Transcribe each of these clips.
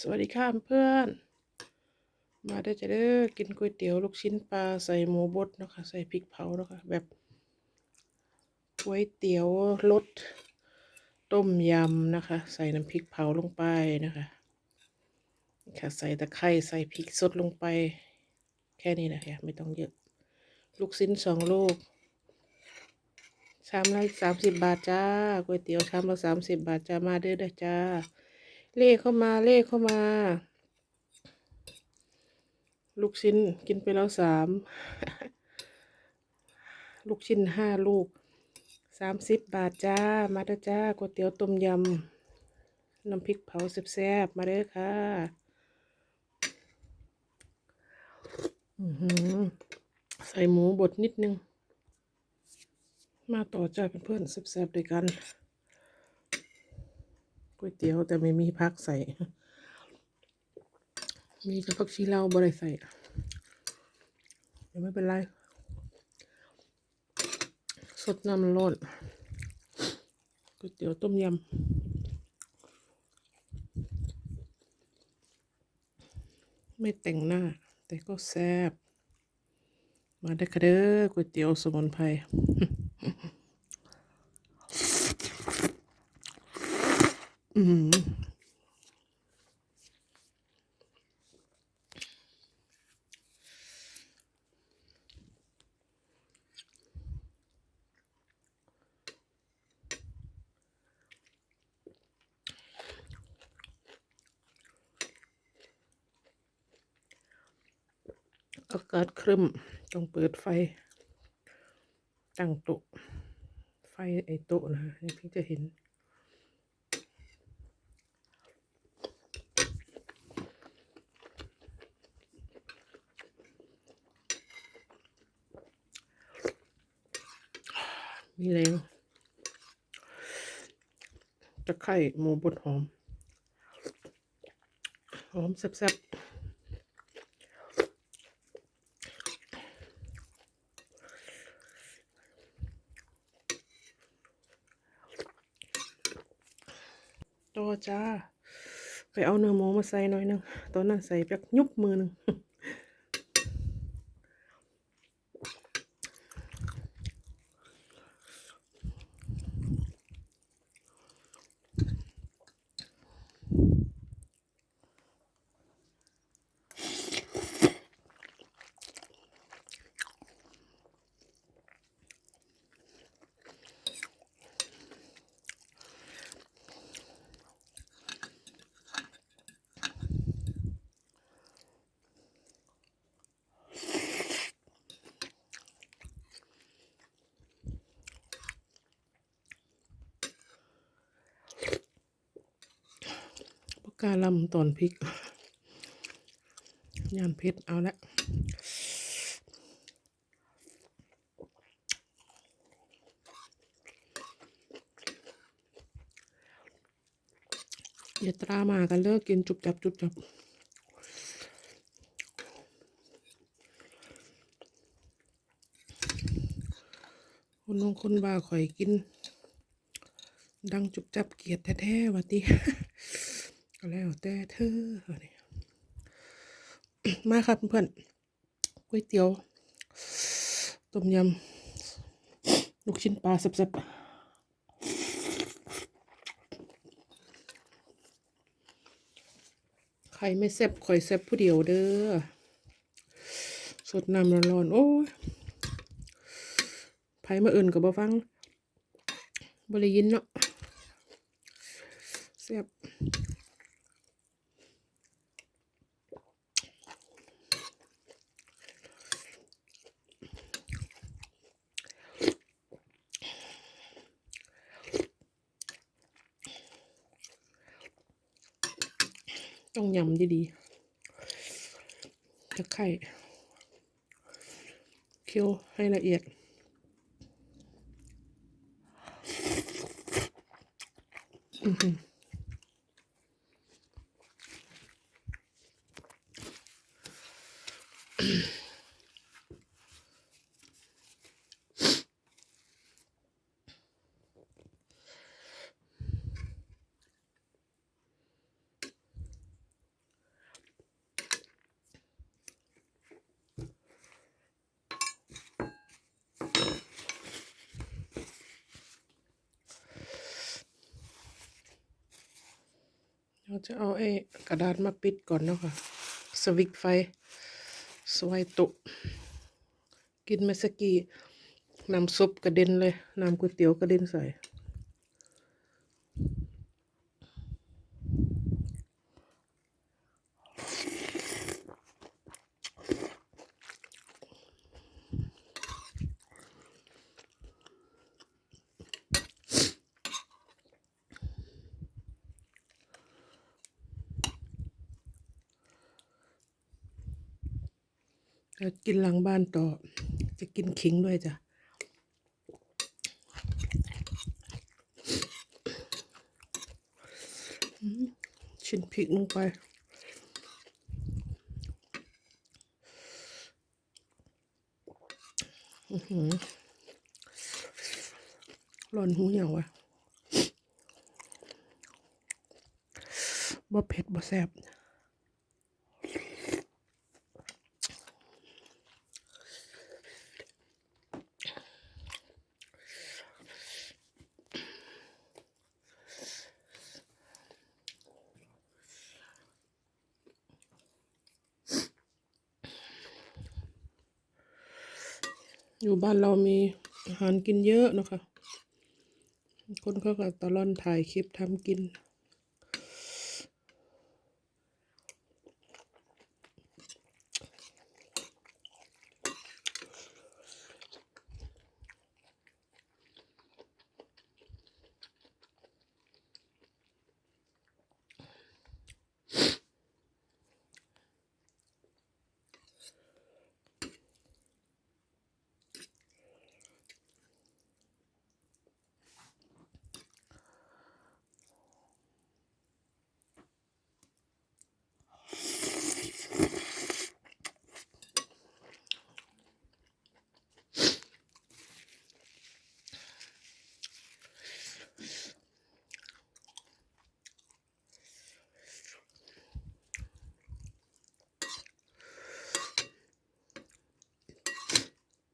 สวัสดีค่ะเพื่อน มาได้อจะเด้อกินก๋วยเตี๋ยวลูกชิ้นปลาใส่หมูบดเนาะคะใส่พริกเผาเนาะคะแบบก๋วยเตี๋ยวรสต้มยำนะคะ ใส่น้ำพริกเผาลงไปนะคะค่ะใส่ตะไคร้ใส่พริกสดลงไป แค่นี้นะคะไม่ต้องเยอะ ลูกชิ้นสองลูกชามละสามสิบบาทจ้าก๋วยเตี๋ยวชามละสามสิบบาทจ้ามาเด้อเด้อจ้า เล่เข้ามาเล่เข้ามา ลูกชิ้นกินไปแล้วสามลูกชิ้นห้าลูกสามสิบบาทจ้า มาเด้อจ้าก๋วยเตี๋ยวต้มยำน้ำพริกเผาแซ่บๆมาเด้อค่ะอือหือใส่หมูบดนิดนึง มาต่อจ้าเพื่อนๆแซ่บๆด้วยกัน ก๋วยเตี๋ยวแต่ไม่มีผักใส่ มีแต่ผักชีลาวบริใส่เดี๋ยวไม่เป็นไร สดน้ำร้อนก๋วยเตี๋ยวต้มยำไม่แต่งหน้า แต่ก็แซ่บมาได้ค่ะเด้อก๋วยเตี๋ยวสมุนไพร อืมอากาศครึ้มต้องเปิดไฟ ตั้งโต๊ะไฟไอโต๊ะนะฮะนี่พี่จะเห็น มีแรงตะไคร่หมูบดหอม หอมแซ่บๆต่อจ้า ไปเอาเนื้อหมูมาใส่หน่อยนึงตอนนั้นใส่แบบยุบมือหนึ่ง กาลำตอนพริก ยานเพชรเอาละอย่าตรามากันเลิกกินจุบจับจุบจับคนนงคนบาข่อยกิน ดังจุบจับเกียดแท้ๆวะติก็ แล้วแต่เธอเนี่มาครับเพื่อนก๋วยเตี๋ยว ต้มยำลูกชิ้นปลาแซบๆใครไม่แซ่บข่อยแซ่บผู้เดียวเด้อ สดน้ำร้อนๆ โอ้ยไผมาเอื่นกับบ่ฟังบ่ได้ยินเนาะแซ่บ ต้องยำดีๆตะไคร่เคี่ยวให้ละเอียด อือ เราจะเอาไอ้กระดาษมาปิดก่อนเนาะค่ะ สวิตไฟสไวตุ กินเมสกกี้น้ำซุปกระเด็นเลย น้ำก๋วยเตี๋ยวกระเด็นใส่ จะกินหลังบ้านต่อ จะกินขิงด้วยจ้ะชิ้นพริกลงไปหือร้อนหูอย่างวะบ่เผ็ดบ่แซ่บ อยู่บ้านเรามีอาหารกินเยอะนะคะ คนเขาก็ตะล่อนถ่ายคลิปทำกิน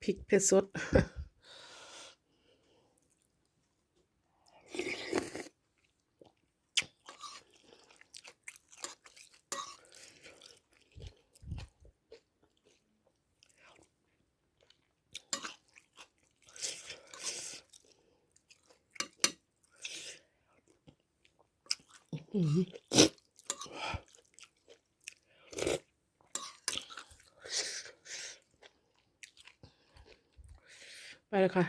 พริกเผ็ดสดไป แล้วค่ะ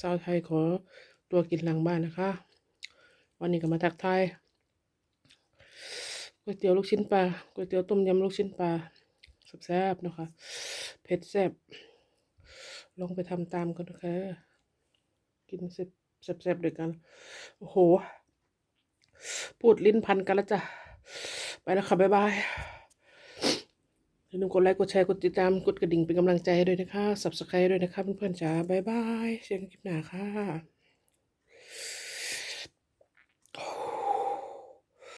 สาวไทยขอตัวกินหลังบ้านนะคะ วันนี้ก็มาทักทายก๋วยเตี๋ยวลูกชิ้นปลาก๋วยเตี๋ยวต้มยำลูกชิ้นปลาแซ่บๆนะคะ เผ็ดแซ่บลองไปทำตามกันนะคะ กินแซ่บๆด้วยกัน โอ้โห พูดลิ้นพันกันแล้วจ้ะ ไปแล้วค่ะ บ๊ายบาย อย่าลืมกดไลค์กดแชร์กดติดตามกดกระดิ่งเป็นกำลังใจให้ด้วยนะคะ subscribe ด้วยนะคะเพื่อนๆจ๋าบายบายเจอกันคลิปหน้าค่ะ